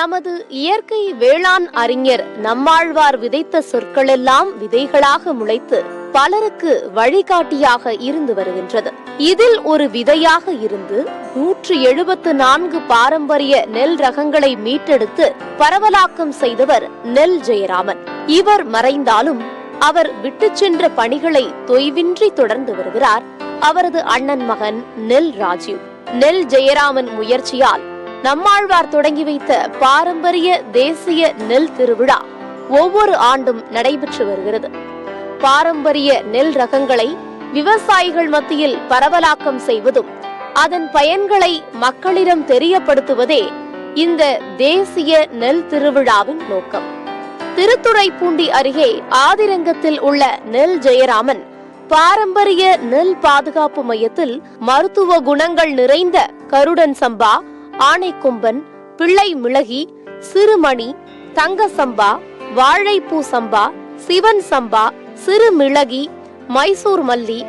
நமது இயற்கை வேளாண் அறிஞர் நம்மாழ்வார் விதைத்த சொற்களெல்லாம் விதைகளாக முளைத்து பலருக்கு வழிகாட்டியாக இருந்து வருகின்றது. இதில் ஒரு விதையாக இருந்து நூற்று எழுபத்து நான்கு பாரம்பரிய நெல் ரகங்களை மீட்டெடுத்து பரவலாக்கம் செய்தவர் நெல் ஜெயராமன். இவர் மறைந்தாலும் அவர் விட்டு சென்ற பணிகளை தொய்வின்றி தொடர்ந்து வருகிறார். அவரது அண்ணன் மகன் நெல் ராஜீவ். நெல் ஜெயராமன் முயற்சியால் நம்மாழ்வார் தொடங்கி வைத்த பாரம்பரிய தேசிய நெல் திருவிழா ஒவ்வொரு ஆண்டும் நடைபெற்று வருகிறது. பாரம்பரிய நெல் ரகங்களை விவசாயிகள் மத்தியில் பரவலாக்கம் செய்வதும் அதன் பயன்களை மக்களிடம் தெரியப்படுத்துவதே இந்த தேசிய நெல் திருவிழாவின் நோக்கம். திருத்துறைப்பூண்டி அருகே ஆதிரங்கத்தில் உள்ள நெல் ஜெயராமன் பாரம்பரிய நெல் பாதுகாப்பு மையத்தில் மருத்துவ குணங்கள் நிறைந்த கருடன் சம்பா ஆனைக்கொம்பன் பிள்ளை மிளகி சிறுமணி தங்க சம்பா வாழைப்பூ சம்பா சிவன் சம்பா சிறு மிளகி மைசூர் மல்லி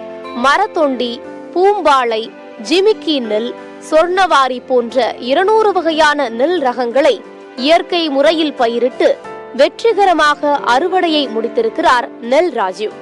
மரத்தொண்டி பூம்பாளை ஜிமிக்கி நெல் சொர்ணவாரி போன்ற இருநூறு வகையான நெல் ரகங்களை இயற்கை முறையில் பயிரிட்டு வெற்றிகரமாக அறுவடையை முடித்திருக்கிறார் நெல் ராஜீவ்.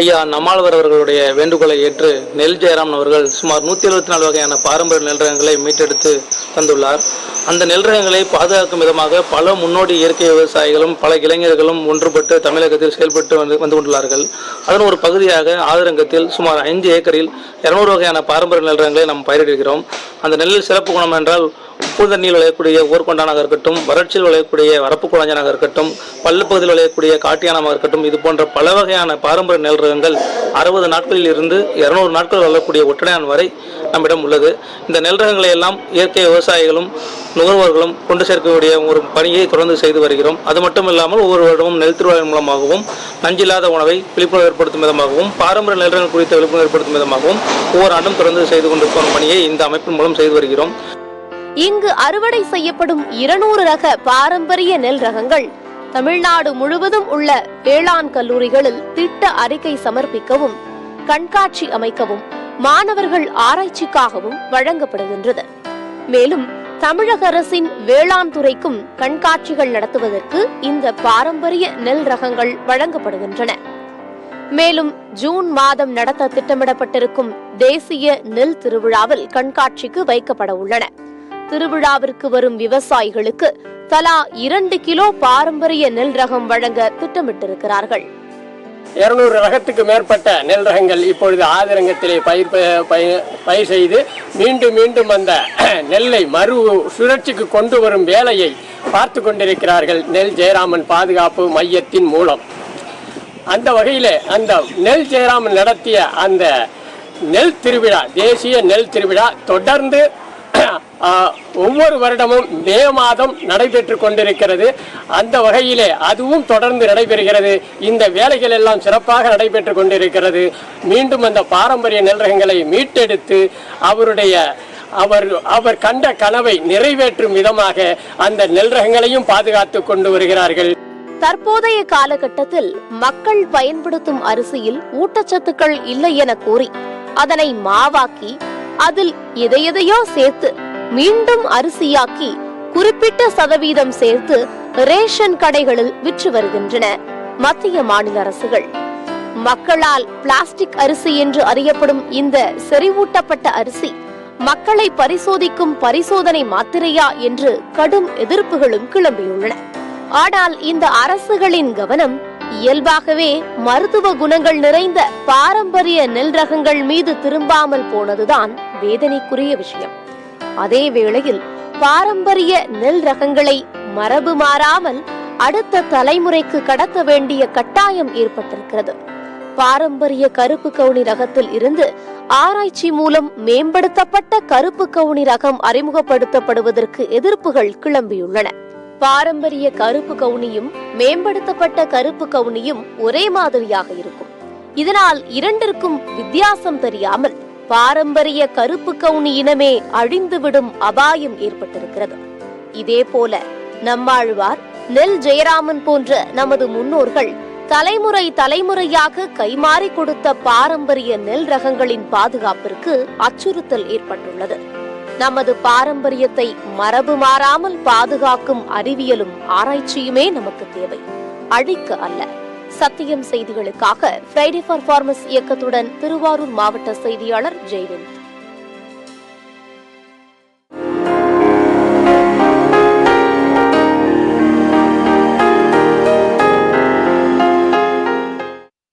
ஐயா நம்மாழ்வார் அவர்களுடைய வேண்டுகோளை ஏற்று நெல் ஜெயராமன் அவர்கள் சுமார் நூற்றி எழுபத்தி நாலு வகையான பாரம்பரிய நெல் ரகங்களை மீட்டெடுத்து தந்துள்ளார். அந்த நெல் ரகங்களை பாதுகாக்கும் விதமாக பல முன்னோடி இயற்கை விவசாயிகளும் பல இளைஞர்களும் ஒன்றுபட்டு தமிழகத்தில் செயல்பட்டு வந்து வந்து கொண்டுள்ளார்கள். அதன் ஒரு பகுதியாக ஆதிரங்கத்தில் சுமார் ஐந்து ஏக்கரில் இரநூறு வகையான பாரம்பரிய நெல் ரகங்களை நாம் பயிரிடுகிறோம். அந்த நெல்லில் சிறப்பு குணம் என்றால் உப்பு தண்ணியில் விளையக்கூடிய ஊர்கொண்டானாக இருக்கட்டும் வறட்சியில் விளையக்கூடிய வரப்பு குழஞ்சனாக இருக்கட்டும் பள்ளுப்பகுதியில் விளையக்கூடிய காட்டியானமாக இருக்கட்டும் இது போன்ற பல வகையான பாரம்பரிய நெல் ரகங்கள் அறுபது நாட்களில் இருந்து இரநூறு நாட்கள் வளரக்கூடிய ஒட்டடையான் வரை நம்மிடம் உள்ளது. இந்த நெல் ரகங்களை எல்லாம் இயற்கை விவசாயிகளும் நுகர்வோர்களும் கொண்டு சேர்க்கக்கூடிய ஒரு பணியை தொடர்ந்து செய்து வருகிறோம். அது மட்டும் இல்லாமல் ஒவ்வொரு வருடமும் நெல் திருவிழா மூலமாகவும் நஞ்சில்லாத உணவை விழிப்புணர்வு ஏற்படுத்தும் விதமாகவும் பாரம்பரிய நெல் ரகங்கள் குறித்த விழிப்புணர்வு ஏற்படுத்தும் விதமாகவும் ஒவ்வொரு ஆண்டும் தொடர்ந்து செய்து கொண்டிருக்கும் பணியை இந்த அமைப்பின் மூலம் செய்து வருகிறோம். இங்கு அறுவடை செய்யப்படும் இருநூறு ரக பாரம்பரிய நெல் ரகங்கள். தமிழ்நாடு முழுவதும் உள்ள வேளாண் கல்லூரிகளில் திட்ட அறிக்கை சமர்ப்பிக்கவும் கண்காட்சி அமைக்கவும் மாணவர்கள் ஆராய்ச்சிக்காகவும் வழங்கப்படுகின்றது. மேலும் தமிழக அரசின் வேளாண் துறைக்கும் கண்காட்சிகள் நடத்துவதற்கு இந்த பாரம்பரிய நெல் ரகங்கள் வழங்கப்படுகின்றன. மேலும் ஜூன் மாதம் நடத்த திட்டமிடப்பட்டிருக்கும் தேசிய நெல் திருவிழாவில் கண்காட்சிக்கு வைக்கப்பட உள்ளன. திருவிழாவிற்கு வரும் விவசாயிகளுக்கு தலா இரண்டு கிலோ பாரம்பரிய நெல் ரகம் வழங்க திட்டமிட்டிருக்கிறார்கள். இருநூறு ரகத்துக்கு மேற்பட்ட நெல் ரகங்கள் இப்பொழுது ஆதிரங்கத்திலே பயிர் பயிர் செய்து மீண்டும் மீண்டும் அந்த நெல்லை மறு சுழற்சிக்கு கொண்டு வரும் வேலையை பார்த்து கொண்டிருக்கிறார்கள் நெல் ஜெயராமன் பாதுகாப்பு மையத்தின் மூலம். அந்த வகையிலே அந்த நெல் ஜெயராமன் நடத்திய அந்த நெல் திருவிழா தேசிய நெல் திருவிழா தொடர்ந்து ஒவ்வொரு வருடமும் மே மாதம் நடைபெற்று கொண்டிருக்கிறது. அந்த வகையிலே அதுவும் தொடர்ந்து நடைபெறுகிறது. இந்த வேலைகள் எல்லாம் சிறப்பாக நடைபெற்று கொண்டிருக்கிறது. மீண்டும் அந்த பாரம்பரிய நெல்ரகங்களை மீட்டெடுத்து அவருடைய அவர் அவர் கண்ட கனவை நிறைவேற்றும் விதமாக அந்த நெல் ரகங்களையும் பாதுகாத்து கொண்டு வருகிறார்கள். தற்போதைய காலகட்டத்தில் மக்கள் பயன்படுத்தும் அரிசியில் ஊட்டச்சத்துக்கள் இல்லை என கூறி அதனை மாவாக்கி அதில் எதையெதையோ சேர்த்து மீண்டும் அரிசியாக்கி குறிப்பிட்ட சதவீதம் சேர்த்து ரேஷன் கடைகளில் விற்று வருகின்றன மத்திய மாநில அரசுகள். மக்களால் பிளாஸ்டிக் அரிசி என்று அறியப்படும் இந்த செறிவூட்டப்பட்ட அரிசி மக்களை பரிசோதிக்கும் பரிசோதனை மாத்திரையா என்று கடும் எதிர்ப்புகளும் கிளம்பியுள்ளன. ஆனால் இந்த அரசுகளின் கவனம் இயல்பாகவே மருத்துவ குணங்கள் நிறைந்த பாரம்பரிய நெல் ரகங்கள் மீது திரும்பாமல் போனதுதான் வேதனைக்குரிய விஷயம். அதே வேளையில் பாரம்பரிய நெல் ரகங்களை மரபு மாறாமல் அடுத்த தலைமுறைக்கு கடத்த வேண்டிய கட்டாயம் ஏற்பட்டிருக்கிறது. பாரம்பரிய கருப்பு கவுனி ரகத்தில் இருந்து ஆராய்ச்சி மூலம் மேம்படுத்தப்பட்ட கருப்பு கவுனி ரகம் அறிமுகப்படுத்தப்படுவதற்கு எதிர்ப்புகள் கிளம்பியுள்ளன. பாரம்பரிய கருப்பு கவுனியும் மேம்படுத்தப்பட்ட கருப்பு கவுனியும் ஒரே மாதிரியாக இருக்கும். இதனால் இரண்டிற்கும் வித்தியாசம் தெரியாமல் பாரம்பரிய கருப்பு கவுனி இனமே அழிந்துவிடும் அபாயம் ஏற்பட்டிருக்கிறது. இதே போல நம்மாழ்வார் நெல் ஜெயராமன் போன்ற நமது முன்னோர்கள் தலைமுறை தலைமுறையாக கைமாறி கொடுத்த பாரம்பரிய நெல் ரகங்களின் பாதுகாப்பிற்கு அச்சுறுத்தல் ஏற்பட்டுள்ளது. நமது பாரம்பரியத்தை மரபு மாறாமல் பாதுகாக்கும் அறிவியலும் ஆராய்ச்சியுமே நமக்கு தேவை. அழிக்க அல்ல. சத்தியம் செய்திகளுக்காக ஃப்ரைடே ஃபார் ஃபார்மஸ் இயக்கத்துடன் திருவாரூர் மாவட்ட செய்தியாளர் ஜெய்விந்த்